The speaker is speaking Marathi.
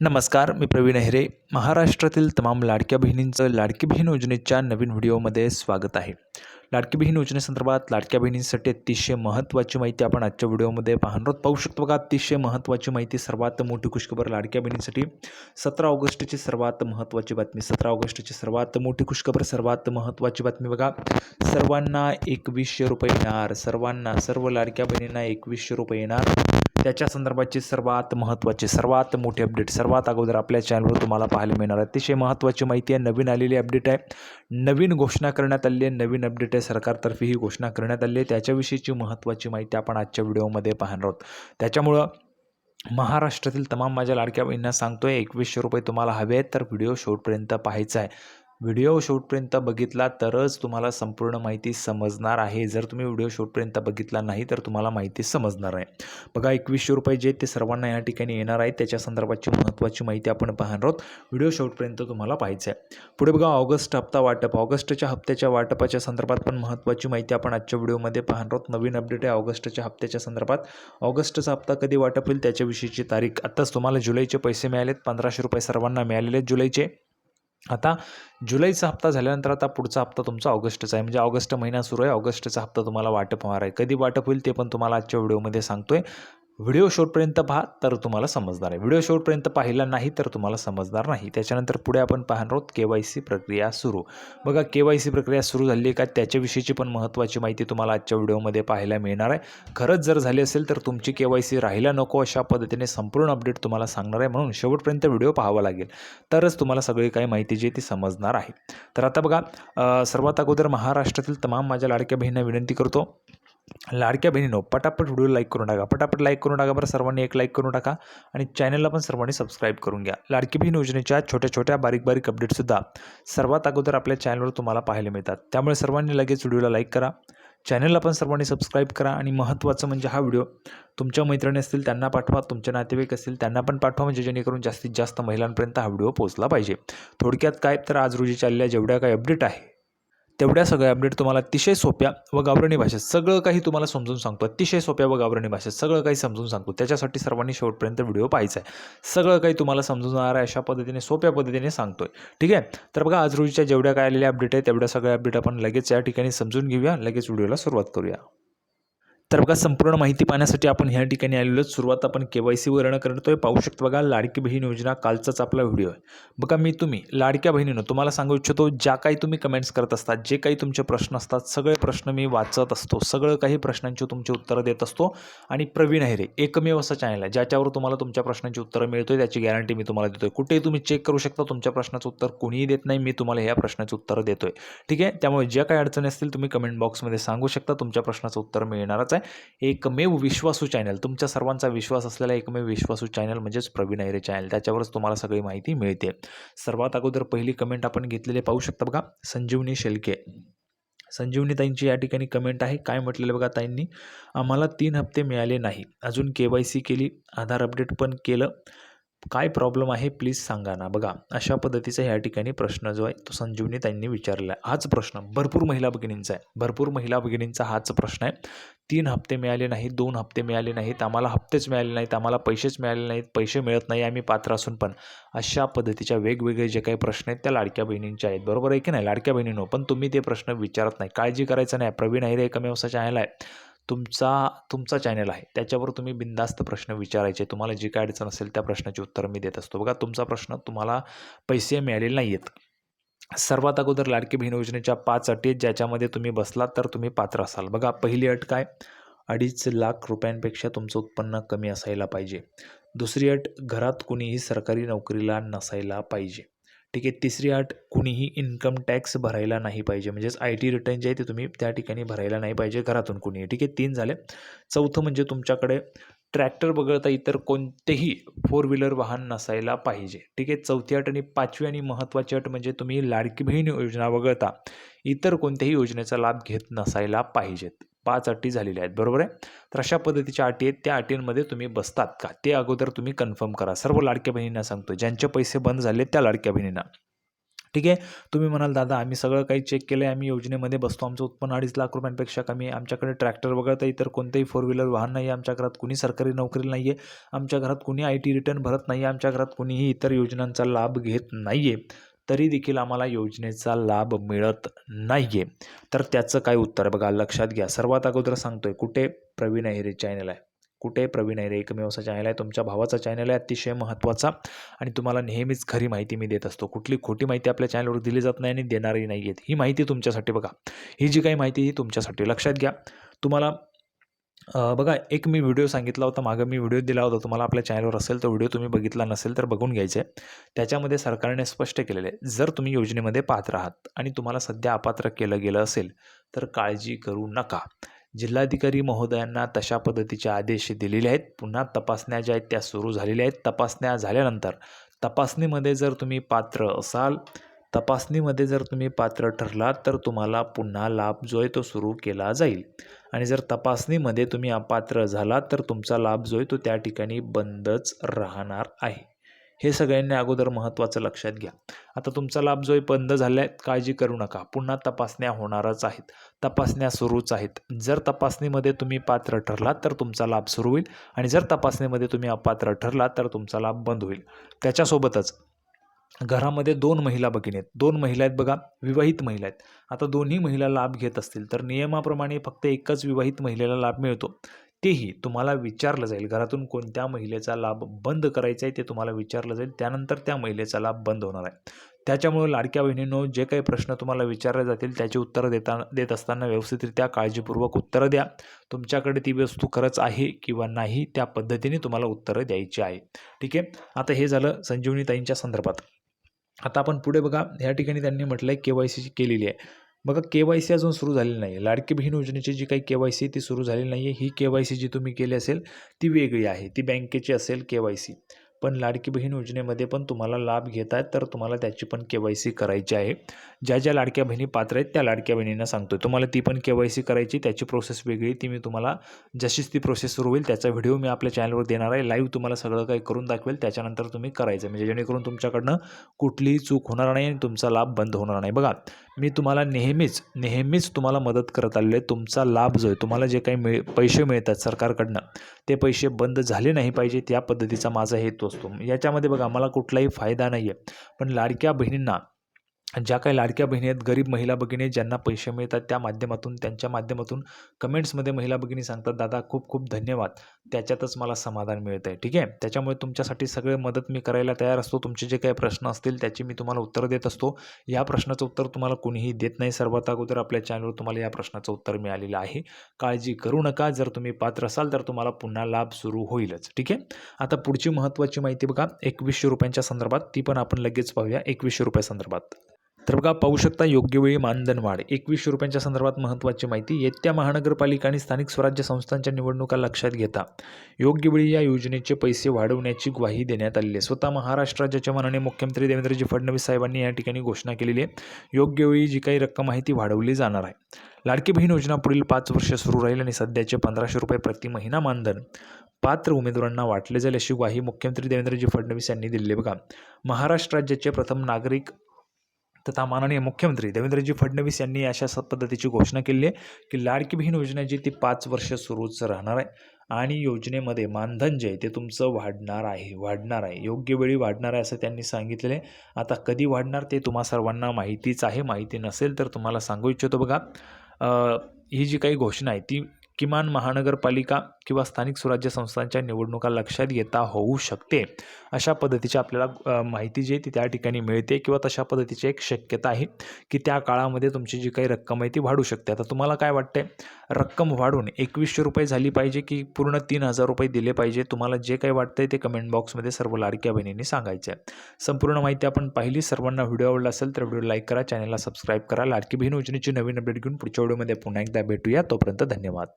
नमस्कार मी प्रवीण अहिरे महाराष्ट्रातील तमाम लाडक्या बहिणींचं लाडकी बहीण योजनेच्या नवीन व्हिडिओमध्ये स्वागत आहे. लाडकी बहीण योजनेसंदर्भात लाडक्या बहिणींसाठी अतिशय महत्त्वाची माहिती आपण आजच्या व्हिडिओमध्ये पाहणार आहोत. पाहू शकतो बघा अतिशय महत्त्वाची माहिती सर्वात मोठी खुशखबर लाडक्या बहिणींसाठी. सतरा ऑगस्टची सर्वात महत्त्वाची बातमी सतरा ऑगस्टची सर्वात मोठी खुशखबर सर्वात महत्त्वाची बातमी बघा. सर्वांना एकवीसशे रुपये येणार सर्वांना सर्व लाडक्या बहिणींना एकवीसशे रुपये येणार. त्याच्या संदर्भाची सर्वात महत्त्वाचे सर्वात मोठी अपडेट सर्वात अगोदर आपल्या चॅनलवर तुम्हाला पाहायला मिळणार आहे. अतिशय महत्त्वाची माहिती आहे नवीन आलेली अपडेट आहे. नवीन घोषणा करण्यात आली आहे नवीन अपडेट आहे सरकारतर्फे ही घोषणा करण्यात आली आहे. त्याच्याविषयीची महत्त्वाची माहिती आपण आजच्या व्हिडिओमध्ये पाहणार आहोत. त्याच्यामुळं महाराष्ट्रातील तमाम माझ्या लाडक्या बहिणींना सांगतोय एकवीसशे रुपये तुम्हाला हवे आहेत तर व्हिडिओ शेवटपर्यंत पाहायचा आहे. व्हिडिओ शूटपर्यंत बघितला तरच तुम्हाला संपूर्ण माहिती समजणार आहे. जर तुम्ही व्हिडिओ शूटपर्यंत बघितला नाही तर तुम्हाला माहिती समजणार आहे. बघा एकवीसशे रुपये जे ते सर्वांना या ठिकाणी येणार आहेत त्याच्या संदर्भाची महत्त्वाची माहिती आपण पाहणार आहोत. व्हिडिओ शूटपर्यंत तुम्हाला पाहायचं आहे पुढे बघा ऑगस्ट हप्ता वाटप. ऑगस्टच्या हप्त्याच्या वाटपाच्या संदर्भात पण महत्त्वाची माहिती आपण आजच्या व्हिडिओमध्ये पाहणार आहोत. नवीन अपडेट आहे ऑगस्टच्या हप्त्याच्या संदर्भात. ऑगस्टचा हप्ता कधी वाटप होईल त्याच्याविषयीची तारीख. आत्ताच तुम्हाला जुलैचे पैसे मिळालेत. पंधराशे रुपये सर्वांना मिळालेले आहेत जुलैचे. आता जुलैचा हप्ता झाल्यानंतर आता पुढचा हप्ता तुमचा ऑगस्टचा आहे. म्हणजे ऑगस्ट महिना सुरू आहे. ऑगस्टचा हप्ता तुम्हाला वाटप होणार आहे. कधी वाटप होईल ते पण तुम्हाला आजच्या व्हिडिओमध्ये सांगतोय. व्हिडिओ शेवटपर्यंत पहा तर तुम्हाला समजणार आहे. व्हिडिओ शेवटपर्यंत पाहिला नाही तर तुम्हाला समजणार नाही. त्याच्यानंतर पुढे आपण पाहणार आहोत के वाय सी प्रक्रिया सुरू. बघा के वाय सी प्रक्रिया सुरू झाली आहे का? त्याच्याविषयीची पण महत्त्वाची माहिती तुम्हाला आजच्या व्हिडिओमध्ये पाहायला मिळणार आहे. खरंच जर झाली असेल तर तुमची के वाय सी राहायला नको अशा पद्धतीने संपूर्ण अपडेट तुम्हाला सांगणार आहे. म्हणून शेवटपर्यंत व्हिडिओ पाहावा लागेल. तरच तुम्हाला सगळी काही माहिती जी आहे ती समजणार आहे. तर आता बघा सर्वात अगोदर महाराष्ट्रातील तमाम माझ्या लाडक्या बहिणींना विनंती करतो लाडक्या बहिणीनो पटापट व्हिडिओ लाईक करून टाका पटापट लाईक करून टाका बरं सर्वांनी एक लाईक करून टाका आणि चॅनलला पण सर्वांनी सबस्क्राईब करून घ्या. लाडकी बहीण योजनेच्या छोट्या छोट्या बारीक बारीक अपडेटसुद्धा सर्वात अगोदर आपल्या चॅनलवर तुम्हाला पाहायला मिळतात. त्यामुळे सर्वांनी लगेच व्हिडिओला लाईक करा. चॅनलला पण सर्वांनी सबस्क्राईब करा आणि महत्त्वाचं म्हणजे हा व्हिडिओ तुमच्या मैत्रिणी असतील त्यांना पाठवा तुमचे नातेवाईक असतील त्यांना पण पाठवा म्हणजे जेणेकरून जास्तीत जास्त महिलांपर्यंत हा व्हिडिओ पोहोचला पाहिजे. थोडक्यात काय तर आज रोजी चाललेल्या जेवढ्या काही अपडेट आहे तेवढ्या सगळ्या अपडेट तुम्हाला अतिशय सोप्या व गावरणी भाषेत सगळं काही तुम्हाला समजून सांगतो. अतिशय सोप्या व गावरणी भाषेत सगळं काही समजून सांगतो. त्याच्यासाठी सर्वांनी शेवटपर्यंत व्हिडिओ पाहायचा आहे. सगळं काही तुम्हाला समजून जाणार आहे अशा पद्धतीने सोप्या पद्धतीने सांगतो आहे ठीक आहे? तर बघा आज रोजीच्या जेवढ्या काय आलेल्या अपडेट आहे तेवढ्या सगळ्या अपडेट आपण लगेच या ठिकाणी समजून घेऊया. लगेच व्हिडिओला सुरुवात करूया. तर बघा संपूर्ण माहिती पाहण्यासाठी आपण ह्या ठिकाणी आलेलो आहोत. सुरुवात आपण के वाय सी सीवरनं करतोय पाहू शकतो बघा लाडकी बहीण योजना कालचाच आपला व्हिडिओ आहे. बघा मी तुम्ही लाडक्या बहिणीनं तुम्हाला सांगू इच्छितो ज्या काही तुम्ही कमेंट्स करत असतात जे काही तुमचे प्रश्न असतात सगळे प्रश्न मी वाचत असतो. सगळं काही प्रश्नांची तुमची उत्तरं देत असतो. आणि प्रवीण अहिरे एकमेव असं चॅनल आहे ज्याच्यावर तुम्हाला तुमच्या प्रश्नांची उत्तरं मिळतोय त्याची गॅरंटी मी तुम्हाला देतोय. कुठेही तुम्ही चेक करू शकता तुमच्या प्रश्नाचं उत्तर कोणीही देत नाही मी तुम्हाला ह्या प्रश्नाचं उत्तर देतोय. ठीक आहे? त्यामुळे ज्या काही अडचणी असतील तुम्ही कमेंट बॉक्समध्ये सांगू शकता तुमच्या प्रश्नाचं उत्तर मिळणारच आहे. एकमेव विश्वासू चॅनल तुमच्या सर्वांचा विश्वास असलेला एकमेव विश्वासू चॅनल म्हणजेच प्रवीण अहिरे चॅनल. त्याच्यावरच तुम्हाला सगळी माहिती मिळते. सर्वात अगोदर पहिली कमेंट आपण घेतलेली पाहू शकता बघा संजीवनी शेलके. संजीवनी ताईंची या ठिकाणी कमेंट आहे. काय म्हटलेलं बघा ताईंनी? आम्हाला तीन हप्ते मिळाले नाही. अजून के वाय सी केली आधार अपडेट पण केलं. काय प्रॉब्लेम आहे प्लीज सांगा ना. बघा अशा पद्धतीचा ह्या ठिकाणी प्रश्न जो आहे तो संजीवनी त्यांनी विचारलेला आहे. हाच प्रश्न भरपूर महिला भगिनींचा आहे. भरपूर महिला भगिनींचा हाच प्रश्न आहे. तीन हप्ते मिळाले नाहीत दोन हप्ते मिळाले नाहीत आम्हाला हप्तेच मिळाले नाहीत आम्हाला पैसेच मिळाले नाहीत पैसे मिळत नाही आम्ही पात्र असून पण. अशा पद्धतीच्या वेगवेगळे जे काही प्रश्न आहेत त्या लाडक्या बहिणींच्या आहेत. बरोबर आहे की नाही? लाडक्या बहिणींनो पण तुम्ही ते प्रश्न विचारत नाही. काळजी करायचं नाही. प्रवीण अहिरे एकमेव असा चॅनल आहे. तुमचा तुमचा चॅनल आहे. त्याच्यावर तुम्ही बिंदास्त प्रश्न विचारायचे. तुम्हाला जी काय अडचण असेल त्या प्रश्नाची उत्तरं मी देत असतो. बघा तुमचा प्रश्न तुम्हाला पैसे मिळालेले नाही आहेत सर्वात अगोदर लाडकी बहीण योजनेच्या पाच अटी ज्याच्यामध्ये तुम्ही बसलात तर तुम्ही पात्र असाल. बघा पहिली अट काय? अडीच लाख रुपयांपेक्षा तुमचं उत्पन्न कमी असायला पाहिजे. दुसरी अट घरात कुणीही सरकारी नोकरीला नसायला पाहिजे. ठीक आहे तिसरी अट कुणीही इन्कम टॅक्स भरायला नाही पाहिजे. म्हणजेच आय टी रिटर्न जे आहे ते तुम्ही त्या ठिकाणी भरायला नाही पाहिजे घरातून कुणीही. ठीक आहे तीन झाले. चौथं म्हणजे तुमच्याकडे ट्रॅक्टर वगळता इतर कोणतेही फोर व्हीलर वाहन नसायला पाहिजे. ठीक आहे चौथी अट आणि पाचवी आणि महत्त्वाची अट म्हणजे तुम्ही लाडकी बहीण योजना वगळता इतर कोणत्याही योजनेचा लाभ घेत नसायला पाहिजेत. पाच अटी झालेल्या आहेत बरोबर आहे? तर अशा पद्धतीच्या अटी आहेत त्या अटींमध्ये तुम्ही बसतात का? ते अगोदर तुम्ही कन्फर्म करा. सर्व लाडक्या बहिणींना सांगतो ज्यांचे पैसे बंद झाले त्या लाडक्या बहिणींना. ठीक आहे? तुम्ही म्हणाल दादा आम्ही सगळं काही चेक केलं आहे आम्ही योजनेमध्ये बसतो. आमचं उत्पन्न अडीच लाख रुपयांपेक्षा कमी आहे. आमच्याकडे ट्रॅक्टर वगळता इतर कोणतंही फोर व्हीलर वाहन नाही आहे. आमच्या घरात कुणी सरकारी नोकरी नाही आहे. आमच्या घरात कुणी आय टी रिटर्न भरत नाही आहे. आमच्या घरात कुणीही इतर योजनांचा लाभ घेत नाही आहे. तरी देखील आम्हाला योजनेचा लाभ मिळत नाही आहे तर त्याचं काय उत्तर? बघा लक्षात घ्या. सर्वात अगोदर सांगतोय कुठे प्रवीण अहिरे चॅनल आहे? कुठे प्रवीण अहिरे एकमेवचा चॅनल आहे? तुमच्या भावाचा चॅनल आहे अतिशय महत्त्वाचा आणि तुम्हाला नेहमीच खरी माहिती मी देत असतो. कुठली खोटी माहिती आपल्या चॅनलवर दिली जात नाही आणि देणारी नाही आहेत ही माहिती तुमच्यासाठी बघा. ही जी काही माहिती ही तुमच्यासाठी. लक्षात घ्या. तुम्हाला बघा एक मी व्हिडिओ सांगितला होता मागं मी व्हिडिओ दिला होता तुम्हाला आपल्या चॅनलवर असेल तो व्हिडिओ तुम्ही बघितला नसेल तर बघून घ्यायचे. त्याच्यामध्ये सरकारने स्पष्ट केलेलं आहे जर तुम्ही योजनेमध्ये पात्र आहात आणि तुम्हाला सध्या अपात्र केलं गेलं असेल तर काळजी करू नका. जिल्हाधिकारी महोदयांना तशा पद्धतीचे आदेश दिलेले आहेत. पुन्हा तपासण्या ज्या आहेत त्या सुरू झालेल्या आहेत. तपासण्या झाल्यानंतर तपासणीमध्ये जर तुम्ही पात्र असाल तपासणीमध्ये जर तुम्ही पात्र ठरलात तर तुम्हाला पुन्हा लाभ जो आहे तो सुरू केला जाईल. आणि जर तपासणीमध्ये तुम्ही अपात्र झालात तर तुमचा लाभ जो आहे तो त्या ठिकाणी बंदच राहणार आहे. हे सगळ्यांनी अगोदर महत्त्वाचं लक्षात घ्या. आता तुमचा लाभ जो आहे बंद झाला आहे काळजी करू नका. पुन्हा तपासण्या होणारच आहेत. तपासण्या सुरूच आहेत. जर तपासणीमध्ये तुम्ही पात्र ठरलात तर तुमचा लाभ सुरू होईल. आणि जर तपासणीमध्ये तुम्ही अपात्र ठरलात तर तुमचा लाभ बंद होईल. त्याच्यासोबतच घरामध्ये दोन महिला भगिनी आहेत. दोन महिला आहेत बघा विवाहित महिला आहेत. आता दोन्ही महिला लाभ घेत असतील तर नियमाप्रमाणे फक्त एकच विवाहित महिलेला लाभ मिळतो. तेही तुम्हाला विचारलं जाईल घरातून कोणत्या महिलेचा लाभ बंद करायचा आहे ते तुम्हाला विचारलं जाईल त्यानंतर त्या महिलेचा लाभ बंद होणार आहे. त्याच्यामुळे लाडक्या बहिणींनो जे काही प्रश्न तुम्हाला विचारले जातील त्याची उत्तरं देता देत असताना व्यवस्थितरित्या काळजीपूर्वक उत्तरं द्या. तुमच्याकडे ती वस्तू खरंच आहे किंवा नाही त्या पद्धतीने तुम्हाला उत्तरं द्यायची आहे. ठीक आहे? आता हे झालं संजीवनीताईंच्या संदर्भात. आता आपण पुढे बघा ह्या ठिकाणी त्यांनी म्हटलं आहे के वाय सी केलेली आहे. बघा के वाय सी अजून सुरू झालेली नाही आहे लाडकी बहीण योजनेची जी काही के वाय सी ती सुरू झालेली नाही आहे ही के वाय सी जी तुम्ही केली असेल ती वेगळी आहे. ती बँकेची असेल के वाय सी. पण लाडकी बहीण योजनेमध्ये पण तुम्हाला लाभ घेत आहेत तर तुम्हाला त्याची पण के वाय सी करायची आहे. ज्या ज्या लाडक्या बहिणी पात्र आहेत त्या लाडक्या बहिणींना सांगतोय. तुम्हाला ती पण के वाय सी करायची त्याची प्रोसेस वेगळी ती मी तुम्हाला जशीच ती प्रोसेस सुरू होईल त्याचा व्हिडिओ मी आपल्या चॅनलवर देणार आहे. लाईव्ह तुम्हाला सगळं काही करून दाखवेल त्याच्यानंतर तुम्ही करायचं. म्हणजे जेणेकरून तुमच्याकडनं कुठलीही चूक होणार नाही आणि तुमचा लाभ बंद होणार नाही. बघा मी तुम्हाला नेहमीच नेहमीच तुम्हाला मदत करत आलेलो आहे. तुमचा लाभ जो आहे तुम्हाला जे काही मिळ पैसे मिळतात सरकारकडनं ते पैसे बंद झाले नाही पाहिजे त्या पद्धतीचा माझा हेतू असतो. याच्यामध्ये बघा मला कुठलाही फायदा नाही आहे पण लाडक्या बहिणींना ज्या काही लाडक्या बहिणी आहेत गरीब महिला भगिनी ज्यांना पैसे मिळतात त्या माध्यमातून त्यांच्या माध्यमातून कमेंट्समध्ये महिला भगिनी सांगतात दादा खूप खूप धन्यवाद. त्याच्यातच मला समाधान मिळतं आहे ठीक आहे? त्याच्यामुळे तुमच्यासाठी सगळे मदत मी करायला तयार असतो. तुमचे जे काही प्रश्न असतील त्याची मी तुम्हाला उत्तर देत असतो. या प्रश्नाचं उत्तर तुम्हाला कोणीही देत नाही. सर्वात अगोदर आपल्या चॅनलवर तुम्हाला या प्रश्नाचं उत्तर मिळालेलं आहे. काळजी करू नका. जर तुम्ही पात्र असाल तर तुम्हाला पुन्हा लाभ सुरू होईलच. ठीक आहे? आता पुढची महत्त्वाची माहिती बघा. एकवीसशे रुपयांच्या संदर्भात. ती पण आपण लगेच पाहूया. एकवीसशे रुपया संदर्भात. तर बघा पाहू शकता योग्य वेळी मानधन वाढ एकवीसशे रुपयांच्या संदर्भात महत्त्वाची माहिती येत्या महानगरपालिका आणि स्थानिक स्वराज्य संस्थांच्या निवडणुका लक्षात घेता. योग्य वेळी या योजनेचे पैसे वाढवण्याची ग्वाही देण्यात आलेली आहे. स्वतः महाराष्ट्र राज्याच्या माननीय मुख्यमंत्री देवेंद्रजी फडणवीस साहेबांनी या ठिकाणी घोषणा केलेली आहे. योग्य वेळी जी काही रक्कम आहे ती वाढवली जाणार आहे. लाडकी बहीण योजना पुढील पाच वर्ष सुरू राहील आणि सध्याचे पंधराशे रुपये प्रति महिना मानधन पात्र उमेदवारांना वाटले जाईल अशी ग्वाही मुख्यमंत्री देवेंद्रजी फडणवीस यांनी दिली बघा महाराष्ट्र राज्याचे प्रथम नागरिक तथा माननीय मुख्यमंत्री देवेंद्रजी फडणवीस यांनी अशा स पद्धतीची घोषणा केली आहे की लाडकी बहीण योजना जी ती पाच वर्ष सुरूच राहणार आहे. आणि योजनेमध्ये मानधन जे आहे ते तुमचं वाढणार आहे वाढणार आहे. योग्य वेळी वाढणार आहे असं त्यांनी सांगितलेलं आहे. आता कधी वाढणार ते तुम्हा सर्वांना माहितीच आहे. माहिती नसेल तर तुम्हाला सांगू इच्छितो बघा. ही जी काही घोषणा आहे ती किमान महानगरपालिका किंवा स्थानिक स्वराज्य संस्थांच्या निवडणुका लक्षात घेता होऊ शकते. अशा पद्धतीची आपल्याला माहिती जी आहे ती त्या ठिकाणी मिळते किंवा तशा पद्धतीची एक शक्यता आहे की त्या काळामध्ये तुमची जी काही रक्कम आहे ती वाढू शकते. आता तुम्हाला काय वाटतंय? रक्कम वाढून एकवीसशे रुपये झाली पाहिजे की पूर्ण तीन हजार रुपये दिले पाहिजे? तुम्हाला जे काही वाटतंय ते कमेंट बॉक्समध्ये सर्व लाडक्या बहिणींनी सांगायचं आहे संपूर्ण माहिती आपण पाहिली सर्वांना व्हिडिओ आवडला असेल तर व्हिडिओ लाईक करा चॅनलला सबस्क्राईब करा. लाडकी बहीण योजनेची नवीन अपडेट घेऊन पुढच्या व्हिडिओमध्ये पुन्हा एकदा भेटूया. तोपर्यंत धन्यवाद.